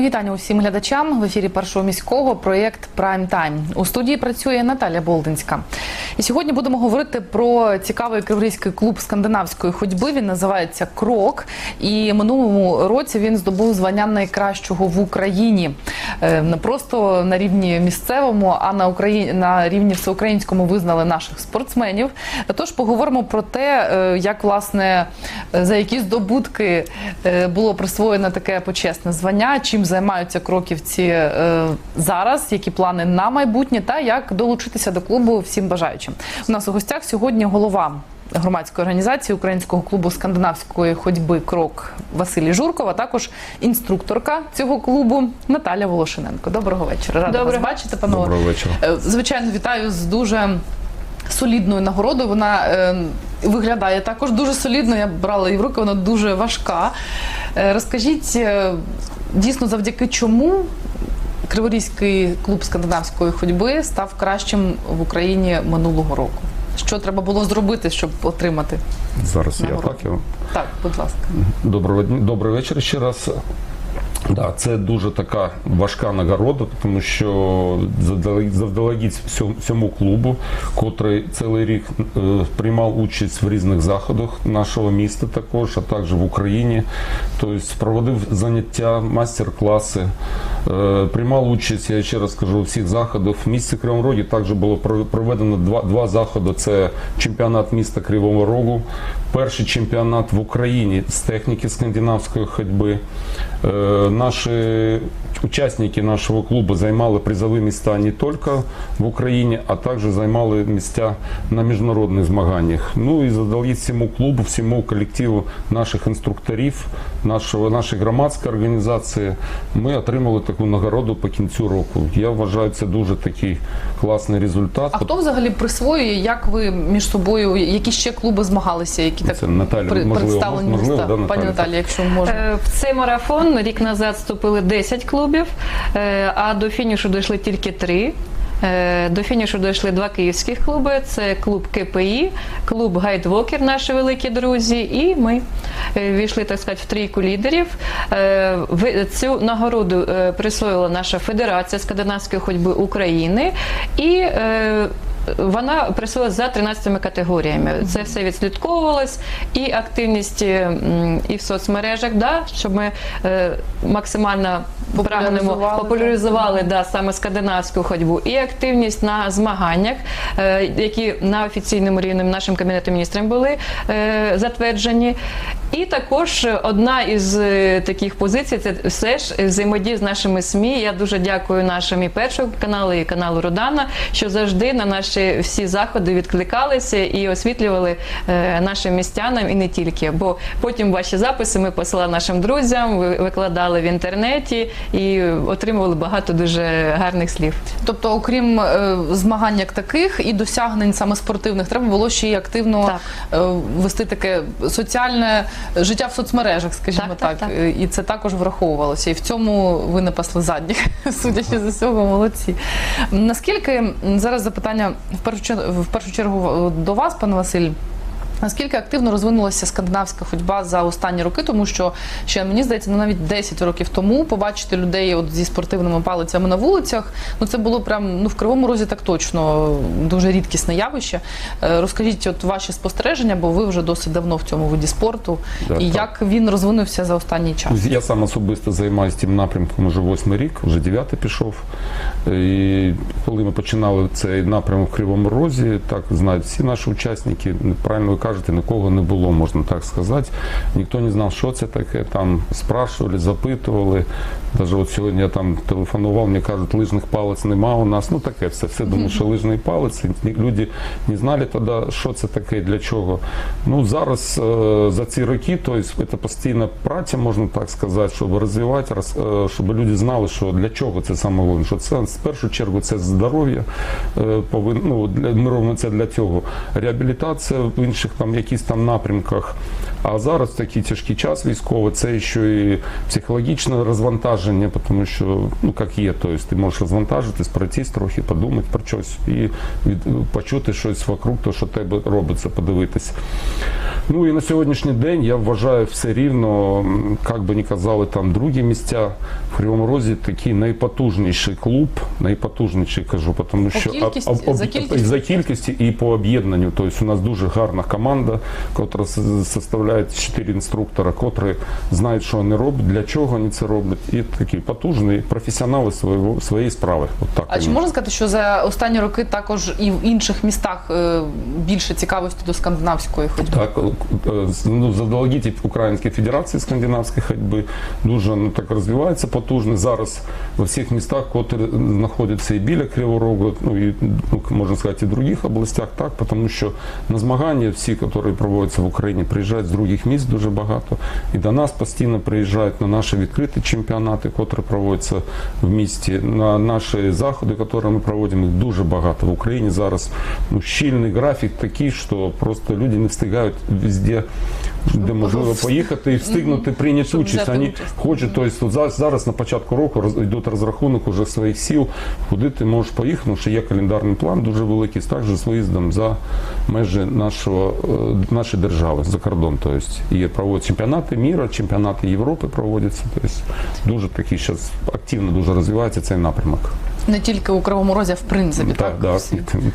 Мої вітання усім глядачам в ефірі першого міського проєкт Прайм Тайм. У студії працює Наталя Болдинська. І сьогодні будемо говорити про цікавий криворізький клуб скандинавської ходьби. Він називається Крок. І минулому році він здобув звання найкращого в Україні. Не просто на рівні місцевому, а на Україні на рівні всеукраїнському визнали наших спортсменів. Тож поговоримо про те, е, як власне за які здобутки е, було присвоєно таке почесне звання, чим займаються кроківці е, зараз, які плани на майбутнє, та як долучитися до клубу всім бажаючим. У нас у гостях сьогодні голова. Громадської організації Українського клубу скандинавської ходьби Крок Василій Журков, а також інструкторка цього клубу Наталя Волошиненко. Доброго вечора. Рада Доброго. вас бачити, панове. Доброго вечора. Е, Звичайно, вітаю з дуже солідною нагородою. Вона е, виглядає також дуже солідно. Я брала її в руки, вона дуже важка. Е, розкажіть е, дійсно завдяки чому Криворізький клуб скандинавської ходьби став кращим в Україні минулого року. Що треба було зробити, щоб отримати? Зараз я Нагороду. так. я- Так, будь ласка. Доброго дня, добрий вечір ще раз. Да, це дуже така важка нагорода, тому що всьому- всьому клубу, котрий цілий рік е, приймав участь в різних заходах нашого міста, також, а також в Україні. Тобто проводив заняття, майстер-класи, е, приймав участь, я ще раз кажу, у всіх заходах. В місті Кривому Рогі також було про- проведено два, два заходи. Це чемпіонат міста Кривого Рогу, перший чемпіонат в Україні з техніки скандинавської ходьби. Наші учасники нашого клубу займали призові місця не тільки в Україні, а також займали місця на міжнародних змаганнях. Ну і задали всьому клубу, всьому колективу наших інструкторів, нашого, нашої громадської організації. Ми отримали таку нагороду по кінцю року. Я вважаю, це дуже такий класний результат. А хто взагалі присвоює? Як ви між собою, які ще клуби змагалися, які так Це Наталя, при- можливо, представлені можливо, да, Наталя? Пані Наталі, якщо можна. Е, В цей марафон рік назад вступили 10 клубів, е, а до фінішу дійшли тільки 3. Е, До фінішу дійшли два київських клуби: це клуб КПІ, клуб Гайдвокер, наші великі друзі, і ми Е, війшли, так сказати, в трійку лідерів. Цю нагороду присвоїла наша Федерація скандинавської ходьби України і вона працювала за 13 категоріями. Це все відслідковувалось, і активність і в соцмережах, да, щоб ми е, максимально Популяризували, популяризували да, саме скандинавську ходьбу, і активність на змаганнях, е, які на офіційному рівні нашим кабінетом міністрів були е, затверджені. І також одна із е, таких позицій це все ж взаємодія з нашими СМІ. Я дуже дякую нашим і першому каналу, і каналу Родана, що завжди на наші всі заходи відкликалися і освітлювали е, нашим містянам і не тільки. Бо потім ваші записи ми посилали нашим друзям, ви- викладали в інтернеті і отримували багато дуже гарних слів. Тобто, окрім е, змагань як таких і досягнень саме спортивних, треба було ще й активно е, вести таке соціальне життя в соцмережах, скажімо Так, так, так, так. І це також враховувалося. І в цьому ви не пасли задніх, судячи з усього, молодці. Наскільки зараз запитання в першу чергу, в першу чергу е, до вас, пане Василь. Наскільки активно розвинулася скандинавська ходьба за останні роки, тому що ще мені здається, ну навіть 10 років тому побачити людей от зі спортивними палицями на вулицях, ну це було прям ну в кривому розі так точно дуже рідкісне явище. Е, Розкажіть, от ваші спостереження, бо ви вже досить давно в цьому виді спорту, Да, і так. як він розвинувся за останній час. Я сам особисто займаюся тим напрямком уже восьмий рік, вже дев'ятий пішов. І коли ми починали цей напрямок в Кривому Розі, так знають всі наші учасники, правильно ви кажете, нікого не було, можна так сказати. Ніхто не знав, що це таке. Там спрашували, запитували. Навіть от сьогодні я там телефонував, мені кажуть, лижних палець нема у нас. Ну таке все. Все думаю, що лижний палець. Люди не знали тоді, що це таке, для чого. Ну зараз е, за ці роки, тобто це постійна праця, можна так сказати, щоб розвивати, е, щоб люди знали, що для чого це саме головне. Що це в першу чергу це здоров'я е, повин, ну, для, ми робимо це для цього. Реабілітація в інших там якісь там напрямках. А зараз такий тяжкий час військовий, це ще і психологічне розвантаження, тому що ну як є, тобто ти можеш розвантажитись, пройтись трохи, подумати про щось і від, почути щось вокруг, то що тебе робиться, подивитися. Ну і на сьогоднішній день я вважаю все рівно, як би ні казали там другі місця, в Кривому Розі такий найпотужніший клуб, найпотужніший кажу, тому що кількості, об- об- за кількістю? за кількості і по об'єднанню. Тобто у нас дуже гарна команда, яка составляє 4 інструктора, котрі знають, що вони роблять, для чого вони це роблять, і такі потужні професіонали свого, своєї справи. От так А чи можна сказати, що за останні роки також і в інших містах е, більше цікавості до скандинавської ходьби? Так, е, ну, заздалегідь Української Федерації скандинавської ходьби дуже ну, так розвивається потужно. Зараз во всіх містах, котрі знаходяться і біля Кривого Рогу, ну і ну, можна сказати, і в других областях, так, тому що на змагання всі, які проводяться в Україні, приїжджають з других міст дуже багато. І до нас постійно приїжджають на наші відкриті чемпіонати, котрі проводяться в місті, на наші заходи, які ми проводимо, їх дуже багато. В Україні зараз ну, щільний графік такий, що просто люди не встигають везде, де можливо поїхати і встигнути прийняти участь. Вони хочуть, тобто зараз, на початку року роз, йде розрахунок уже своїх сил, куди ти можеш поїхати, тому що є календарний план дуже великий, також з виїздом за межі нашого, е, нашої держави, за кордон. Тобто, і проводять чемпіонати міра, чемпіонати Європи проводяться. Тобто, дуже такий зараз активно дуже розвивається цей напрямок. Не тільки у Кривому Розі, а в принципі, так? так,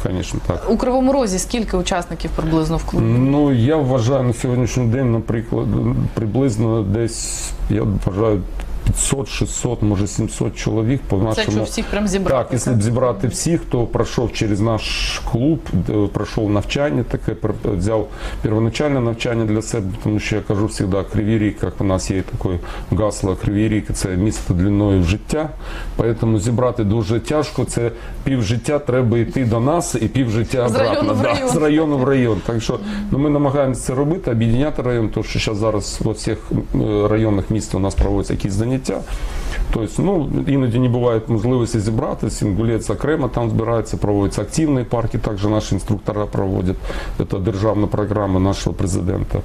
так звісно, так. У Кривому Розі скільки учасників приблизно в клубі? Ну я вважаю на сьогоднішній день, наприклад, приблизно десь я вважаю 500, 600, може 700 чоловік по Це нашому. якщо всіх прям зібрати. Так, якщо б зібрати всіх, хто пройшов через наш клуб, пройшов навчання, таке взяв первоначальне навчання для себе, тому що я кажу завжди, Кривий Ріг, як у нас є таке гасло, Кривий Ріг – це місто длиною життя, тому зібрати дуже тяжко, це пів життя треба йти до нас і пів життя З обратно. району в да, район. з району в район. Так що ну, ми намагаємося це робити, об'єднати район, тому що зараз, зараз во всіх районах міста у нас проводяться якісь заняття поняття. Тобто, ну, іноді не буває можливості зібратися, інгулець окремо там збирається, проводяться активні парки, також наші інструктора проводять. Це державна програма нашого президента.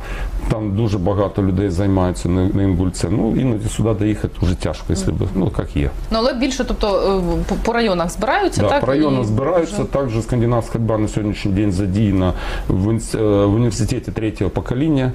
Там дуже багато людей займаються на, на інгульці. Ну, іноді сюди доїхати вже тяжко, якщо б, ну, як є. Ну але більше, тобто е, по, по районах збираються, Да, так? по районам І збираються. вже- Також скандинавська ходьба на сьогоднішній день задіяна в, інс- е, в університеті третього покоління.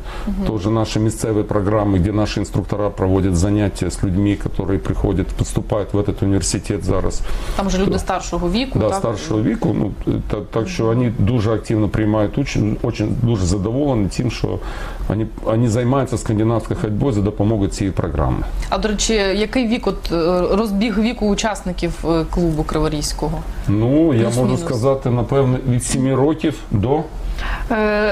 Тоже наші місцеві програми, де наші інструктора проводять заняття з людьми, які приходять, поступають в этот університет зараз. Там вже люди старшого віку, Да, так? старшого віку. Ну та, так що вони дуже активно приймають участь, очень дуже задоволені тим, що вони, вони займаються скандинавською ходьбою за допомогою цієї програми. А до речі, який вік, от е, розбіг віку учасників е, клубу Криворізького? Ну я можу сказати, напевно, від 7 років до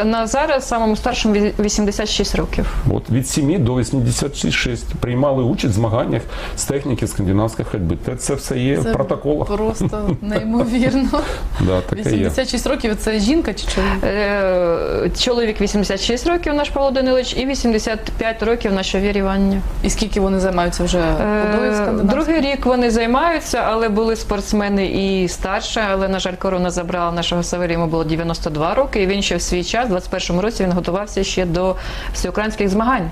На зараз самому старшому 86 років. От від 7 до 86 приймали участь в змаганнях з техніки скандинавської ходьби. Це, це все є в протоколах. Просто неймовірно. Да, таке є. 86 років це жінка чи чоловік? Е, Чоловік 86 років, наш Павло Данилович, і 85 років наша Віра Іванівна. І скільки вони займаються вже ходою Е. Другий рік вони займаються, але були спортсмени і старше. Але на жаль, корона забрала нашого Саверія, йому було 92 роки. І він ще в свій час, в 21-му році, він готувався ще до всеукраїнських змагань.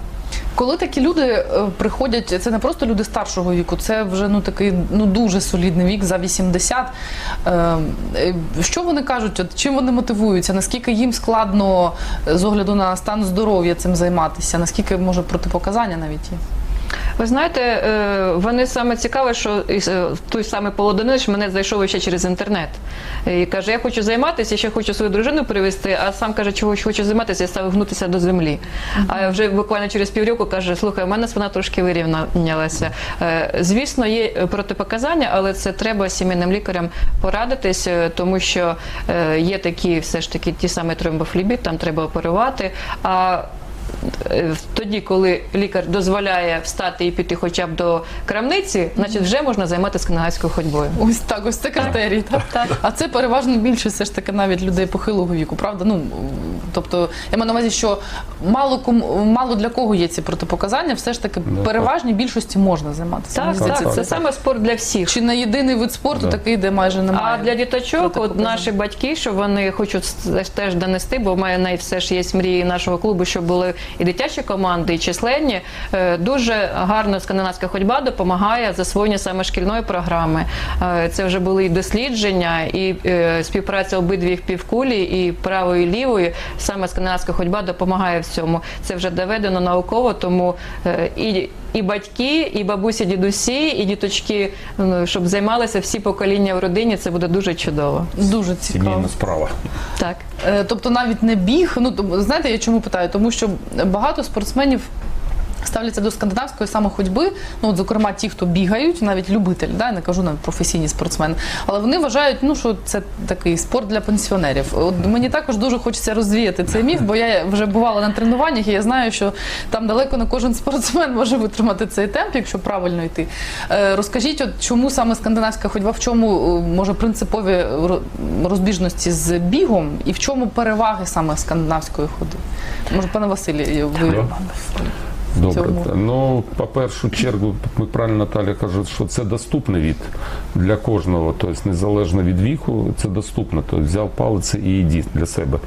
Коли такі люди е, приходять, це не просто люди старшого віку, це вже ну такий ну дуже солідний вік за 80. Е, е, Що вони кажуть? От чим вони мотивуються? Наскільки їм складно з огляду на стан здоров'я цим займатися? Наскільки може протипоказання навіть є? Ви знаєте, е, вони саме цікаве, що е, той самий Павло Данилович мене знайшов ще через інтернет. І каже, я хочу займатися, ще хочу свою дружину привезти, а сам каже, чого ж хочу займатися, я став гнутися до землі. А вже буквально через півроку каже, слухай, у мене спина трошки вирівнялася. Е, Звісно, є протипоказання, але це треба сімейним лікарям порадитись, тому що є такі все ж таки ті самі тромбофлібіт, там треба оперувати. А в тоді, коли лікар дозволяє встати і піти хоча б до крамниці, значить вже можна займатися скандинавською ходьбою. Ось так, ось це критерій. Так? Так. А це переважно більшість все ж таки навіть людей похилого віку, правда? Ну тобто я маю на увазі, що мало кому мало для кого є ці протипоказання, все ж таки Да, переважній більшості можна займатися. Так, так, здається, це саме спорт для всіх. чи не єдиний вид спорту, Да. такий, де майже немає. А для діточок, от наші батьки, що вони хочуть теж донести, бо в мене все ж є мрії нашого клубу, щоб були і дитячі команди, і численні. Е, Дуже гарно скандинавська ходьба допомагає засвоєння саме шкільної програми. Е, Це вже були і дослідження, і е, співпраця обидвіх півкулі, і правої, і лівої. Саме скандинавська ходьба допомагає в цьому. Це вже доведено науково, тому і. І батьки, і бабусі, дідусі, і діточки, ну, щоб займалися всі покоління в родині, це буде дуже чудово. дуже цікаво. Сімейна справа. Так. Е, Тобто навіть не біг. Ну тому- знаєте, я чому питаю? Тому що багато спортсменів. Ставляться до скандинавської самоходьби, ну от зокрема ті, хто бігають, навіть любителі, да, я не кажу навіть професійні спортсмени, але вони вважають, ну що це такий спорт для пенсіонерів. От мені також дуже хочеться розвіяти цей міф, бо я вже бувала на тренуваннях, і я знаю, що там далеко не кожен спортсмен може витримати цей темп, якщо правильно йти. Е, розкажіть, от чому саме скандинавська ходьба, в чому е, може принципові ро- розбіжності з бігом, і в чому переваги саме скандинавської ходи? Може, пане Василі, ви. Добре. цьому? Ну, по першу чергу, ми правильно Наталя каже, що це доступний від для кожного, тобто незалежно від віку, це доступно. Тобто взяв палець і йди для себе.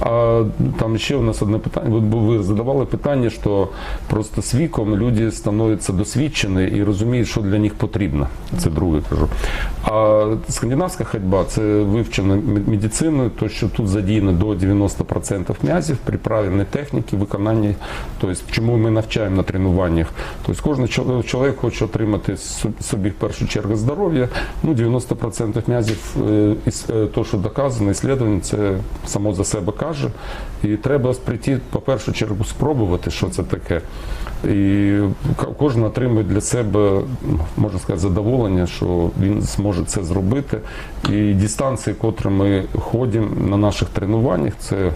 А там ще у нас одне питання. Ви, ви задавали питання, що просто з віком люди становляться досвідчені і розуміють, що для них потрібно. Це друге кажу. А скандинавська ходьба це вивчена мед- медициною, то що тут задіяно до 90% м'язів при правильній техніці виконанні. Тобто, чому ми навчаємо на тренуваннях? Тобто кожен чоловік хоче отримати собі в першу чергу здоров'я. Ну 90% м'язів, е, е, то, що доказано, іслідування, це само за себе каже. І треба прийти, по першу чергу, спробувати, що це таке. І кожен отримує для себе, можна сказати, задоволення, що він зможе це зробити. І дистанції, котрі ми ходимо на наших тренуваннях, це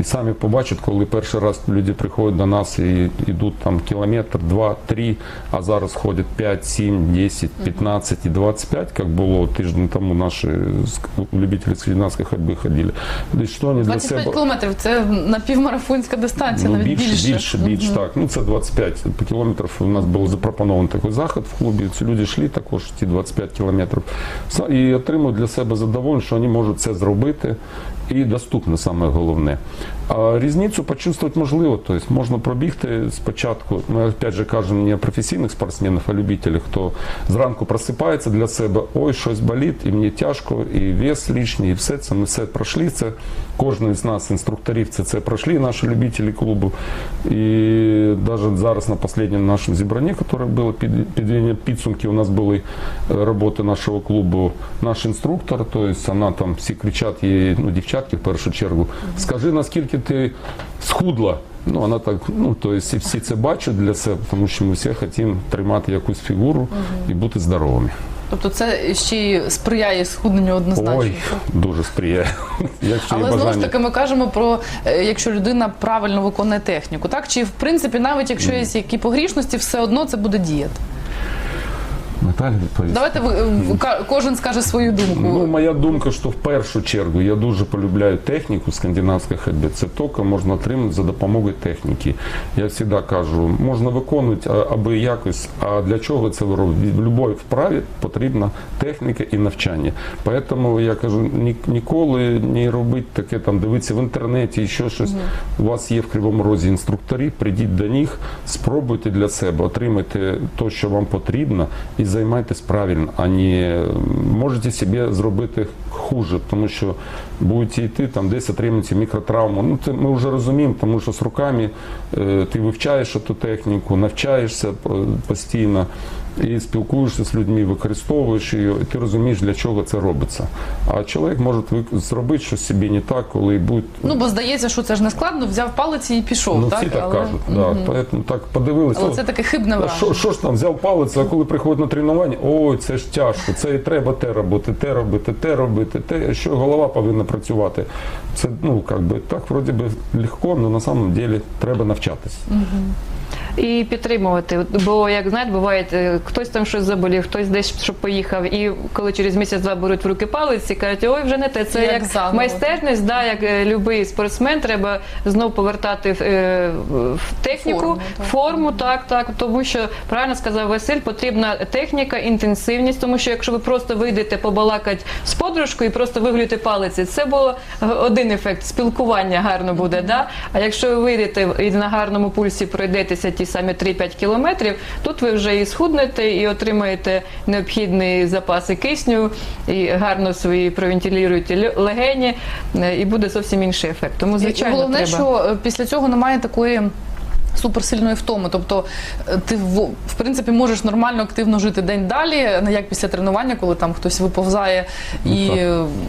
і самі побачать, коли перший раз люди приходять до нас і йдуть там кілометр, два, три, а зараз ходять 5, 7, 10, 15 і 25, як було тиждень тому наші любителі скандинавської ходьби ходили. І що вони для себе... кілометрів це напівмарафонська дистанція, Ну, навіть більше, більше. більше, більше, так. Ну, це 25 кілометрів. У нас був запропонований такий захід в клубі. Ці люди йшли також ті 25 кілометрів. І отримують для себе задоволення, що вони можуть це зробити. І доступно саме головне. А різницю почувствувати можливо. Тобто можна пробігти спочатку. Ми опять же кажемо не професійних спортсменів, а любителів, хто зранку просипається для себе, ой, щось болить, і мені тяжко, і вес лишній, і все це. Ми все пройшли. Це кожен з нас, інструкторів, це, це пройшли наші любителі клубу. І навіть зараз на останньому нашому зібранні, яке було під підведення підсумки, у нас були е, роботи нашого клубу. Наш інструктор, тобто вона там всі кричать, їй, ну, дівчатки в першу чергу, скажи, наскільки ти схудла. Ну, вона так, ну, тобто всі, всі це бачать для себе, тому що ми всі хочемо тримати якусь фігуру і бути здоровими. Тобто це ще й сприяє схудненню однозначно. Ой, дуже сприяє. Якщо є Але знову ж бажання. таки ми кажемо про е, якщо людина правильно виконує техніку, так чи в принципі, навіть якщо є які погрішності, все одно це буде діяти. Наталя відповість. Давайте ви, е, ка- кожен скаже свою думку. Ну, моя думка, що в першу чергу я дуже полюбляю техніку скандинавської ходьби. Це тільки можна отримати за допомогою техніки. Я завжди кажу, можна виконувати а- аби якось, а для чого це ви робите? В будь-якій вправі потрібна техніка і навчання. Тому я кажу, ні- ніколи не робити таке, там дивитися в інтернеті і ще щось. У вас є в Кривому Розі інструктори, прийдіть до них, спробуйте для себе, отримайте те, що вам потрібно, і займайтесь правильно, а не можете собі зробити хуже, тому що будете йти там десь отримаєте мікротравму. Ну це ми вже розуміємо, тому що з руками е, ти вивчаєш ту техніку, навчаєшся е, постійно. і спілкуєшся з людьми, використовуєш її, і ти розумієш, для чого це робиться. А чоловік може зробити щось собі не так, коли буде Ну бо здається, що це ж не складно, взяв палиці і пішов. Ну, так? всі так Але- кажуть. Да. Поэтому так подивилися. Але це таке хибне враження. що, що ж там взяв палець, а коли приходить на тренування, ой, це ж тяжко, це і треба те робити, те робити, те робити, те, що голова повинна працювати. Це ну як би так, вроді би легко, але на самом деле треба навчатись. І підтримувати. Бо, як знаєте, буває, е, хтось там щось заболів, хтось десь щоб поїхав, і коли через місяць-два беруть в руки палиці, кажуть, ой, вже не те. Це Як як, майстерність, да, як е, любий спортсмен, треба знов повертати в, е, в техніку, Форму, форму, так. так. так, тому що правильно сказав Василь, потрібна техніка, інтенсивність, тому що якщо ви просто вийдете побалакати з подружкою і просто вигулюєте палиці, це було один ефект, спілкування гарно буде. Да? А якщо ви вийдете і на гарному пульсі пройдетеся ті самі 3-5 кілометрів, тут ви вже і схуднете, і отримаєте необхідні запаси кисню, і гарно свої провентилюєте лю- легені, е, і буде зовсім інший ефект. Тому, звичайно, і головне, треба. що е, після цього немає такої. Суперсильної втоми, тобто е, ти в, в принципі можеш нормально активно жити день далі, не як після тренування, коли там хтось виповзає, і Ну, так.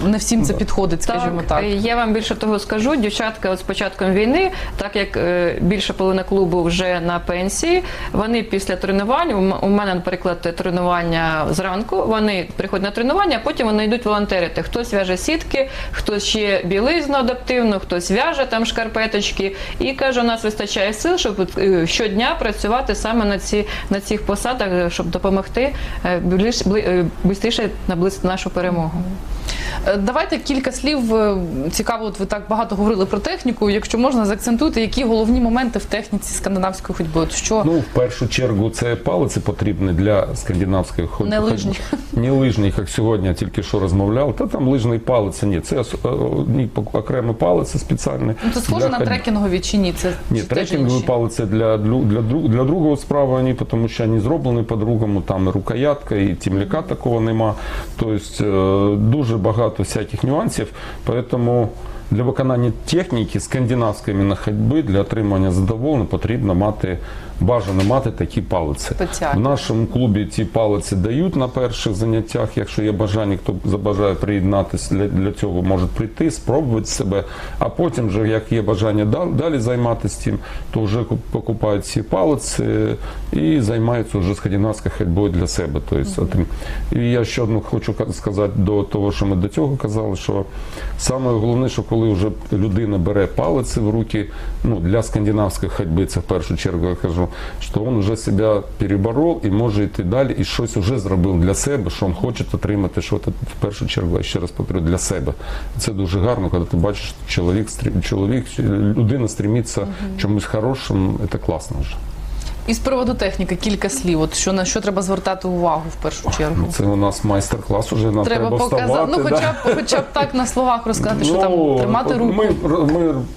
е, не всім це підходить, скажімо так. е, Я вам більше того скажу. Дівчатка, от з початком війни, так як е, більша половина клубу вже на пенсії, вони після тренувань, у мене, наприклад, тренування зранку, вони приходять на тренування, а потім вони йдуть волонтерити. Хтось в'яже сітки, хтось ще білизну адаптивну, хтось в'яже там шкарпеточки. І каже, у нас вистачає сил, щоб щодня працювати саме на ці на цих посадах, е, щоб допомогти більш е, бистріше наблизити нашу перемогу. Е, Давайте кілька слів. е, Цікаво, от ви так багато говорили про техніку. Якщо можна, заакцентуйте, які головні моменти в техніці скандинавської ходьби. От що Ну, в першу чергу, це палиці потрібні для скандинавської ходьби. Не лижні. Не лижні, як сьогодні тільки що розмовляв. Та там лижної палиці ні. Це одні окремі палиці спеціальні. ну, це схоже для на трекінгові чи ні? Це Ні, трекінгові палиці для, для, для, для другого справи вони, тому що вони зроблені по-другому, там і рукоятка, і тімляка такого нема. Тобто е, дуже багато всяких нюансів. Поэтому для виконання техніки скандинавської на ходьби для отримання задоволення потрібно мати бажано мати такі палиці. Спеціальні. В нашому клубі ці палиці дають на перших заняттях. Якщо є бажання, хто забажає приєднатися для, для цього, може прийти, спробувати себе. А потім, вже, як є бажання дал- далі займатися цим, то вже покупають ці палиці і займаються вже скандинавською ходьбою для себе. Тобто, отим. І я ще одну хочу сказати до того, що ми до цього казали, що саме головне, що коли вже людина бере палиці в руки, ну для скандинавської ходьби, це в першу чергу я кажу, що він вже себе переборов і може йти далі, і щось вже зробив для себе, що він хоче отримати, що це в першу чергу, я ще раз повторю, для себе. Це дуже гарно, коли ти бачиш, що чоловік, чоловік, людина стремиться чомусь хорошим, це класно вже. І з приводу техніки кілька слів. От що на що треба звертати увагу в першу чергу. Це у нас майстер-клас уже нам треба, Треба показати. вставати. Ну, хоча б хоча б так на словах розказати, що там Ну, тримати руку. Ми,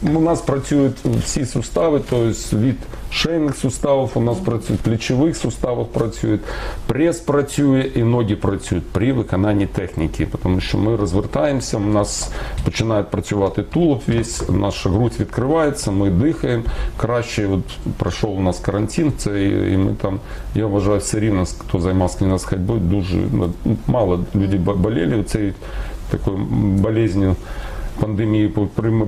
ми, у нас працюють всі сустави, тобто від шейних суставів, у нас працюють плечових суставів працюють, прес працює і ноги працюють при виконанні техніки, тому що ми розвертаємося, у нас починає працювати тулуб весь, наша грудь відкривається, ми дихаємо. Краще, от пройшов у нас карантин, це і, ми там, я вважаю, все рівно, хто займався кінець ходьбою, дуже ну, мало людей боліли цією такою болезнью пандемії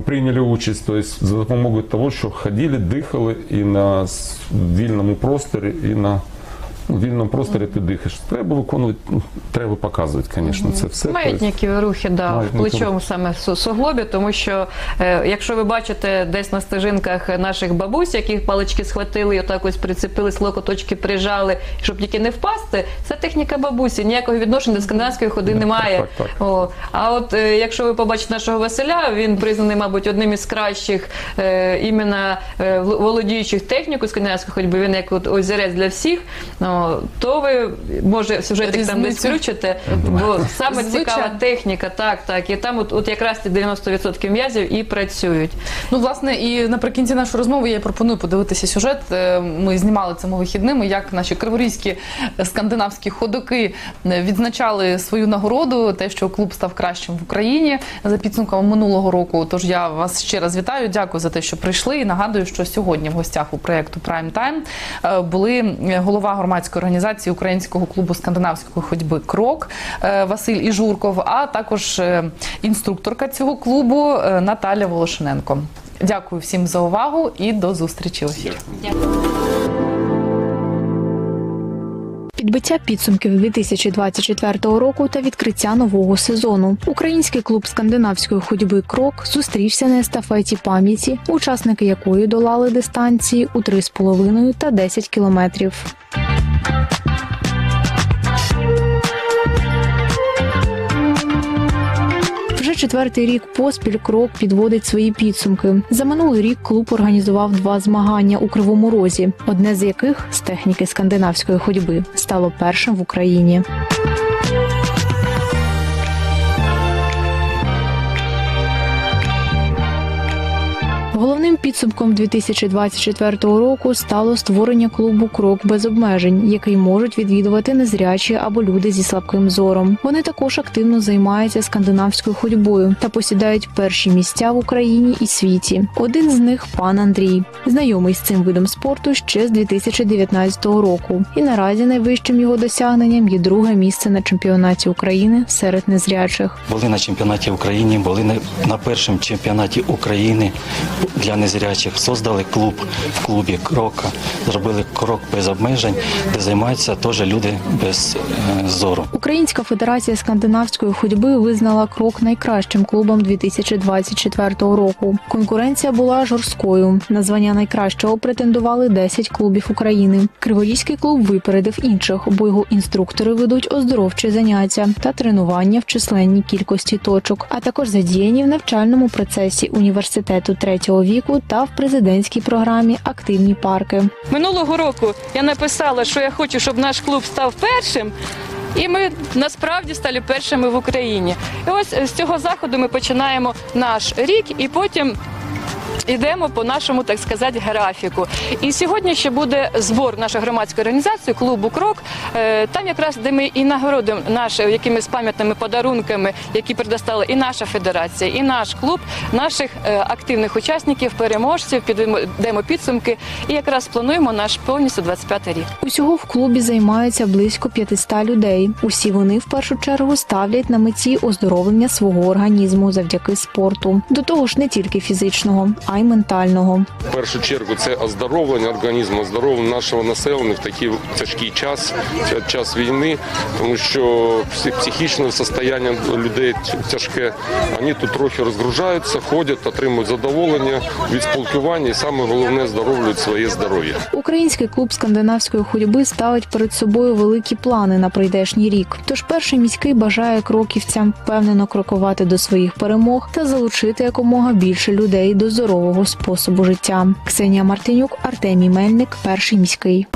прийняли участь, тобто за допомогою того, що ходили, дихали і на вільному просторі, і на ну, вільному просторі ти дихаєш. Треба виконувати, ну, треба показувати, звісно, це все. Маятникові рухи, да, в Маятникові. плечовому саме су- суглобі, тому що е, якщо ви бачите десь на стежинках наших бабусь, яких палички схватили і отак ось прицепились, локоточки прижали, щоб тільки не впасти, це техніка бабусі. Ніякого відношення до скандинавської ходи немає. так, так. О, а от е, якщо ви побачите нашого Василя, він признаний, мабуть, одним із кращих е, іменно е, володіючих техніку скандинавської ходьби, він як от озірець для всіх, о, то ви може сюжетик там десь включите, бо саме Звичайно. цікава техніка, так, так. І там от, от якраз ті 90% м'язів і працюють. Ну, власне, і наприкінці нашої розмови я пропоную подивитися сюжет. Е, Ми знімали цими вихідними, як наші криворізькі е, скандинавські ходоки е, відзначали свою нагороду, те, що клуб став кращим в Україні за підсумками минулого року. Тож я вас ще раз вітаю. Дякую за те, що прийшли. І нагадую, що сьогодні в гостях у проєкту Prime Time е, були голова громадської громадської організації Українського клубу скандинавської ходьби Крок е, Василь Іжурков, а також е, інструкторка цього клубу е, Наталя Волошиненко. Дякую всім за увагу і до зустрічі. в ефірі. Підбиття підсумків 2024 року та відкриття нового сезону. Український клуб скандинавської ходьби Крок зустрівся на естафеті пам'яті, учасники якої долали дистанції у 3,5 та 10 кілометрів. Вже четвертий рік поспіль крок підводить свої підсумки. За минулий рік клуб організував два змагання у Кривому Розі, одне з яких з техніки скандинавської ходьби стало першим в Україні. Головним підсумком 2024 року стало створення клубу Крок без обмежень, який можуть відвідувати незрячі або люди зі слабким зором. Вони також активно займаються скандинавською ходьбою та посідають перші місця в Україні і світі. Один з них пан Андрій, знайомий з цим видом спорту ще з 2019 року. І наразі найвищим його досягненням є друге місце на чемпіонаті України серед незрячих. Були на чемпіонаті України, були на, першому чемпіонаті України для незрячих. Создали клуб в клубі Крока, зробили крок без обмежень, де займаються теж люди без е, зору. Українська федерація скандинавської ходьби визнала крок найкращим клубом 2024 року. Конкуренція була жорсткою. На звання найкращого претендували 10 клубів України. Криворізький клуб випередив інших, бо його інструктори ведуть оздоровчі заняття та тренування в численній кількості точок, а також задіяні в навчальному процесі університету третього віку та в президентській програмі Активні парки. Минулого року я написала, що я хочу, щоб наш клуб став першим. І ми насправді стали першими в Україні. І ось з цього заходу ми починаємо наш рік, і потім йдемо по нашому, так сказати, графіку. І сьогодні ще буде збор нашої громадської організації клубу Крок. Е, Там якраз де ми і нагородимо наші якимись пам'ятними подарунками, які предоставила і наша федерація, і наш клуб, наших е, активних учасників, переможців, підведемо підсумки. І якраз плануємо наш повністю 25 рік. Усього в клубі займаються близько 500 людей. Усі вони в першу чергу ставлять на меті оздоровлення свого організму завдяки спорту. До того ж, не тільки фізичного, а й ментального. В першу чергу це оздоровлення організму, оздоровлення нашого населення в такий тяжкий час, час- війни, тому що психічне состояння людей тяжке. Вони тут трохи розгружаються, ходять, отримують задоволення від спілкування і саме головне оздоровлюють своє здоров'я. Український клуб скандинавської ходьби ставить перед собою великі плани на прийдешній рік. Тож перший міський бажає кроківцям впевнено крокувати до своїх перемог та залучити якомога більше людей до здорового способу життя. Ксенія Мартинюк, Артемій Мельник, перший міський.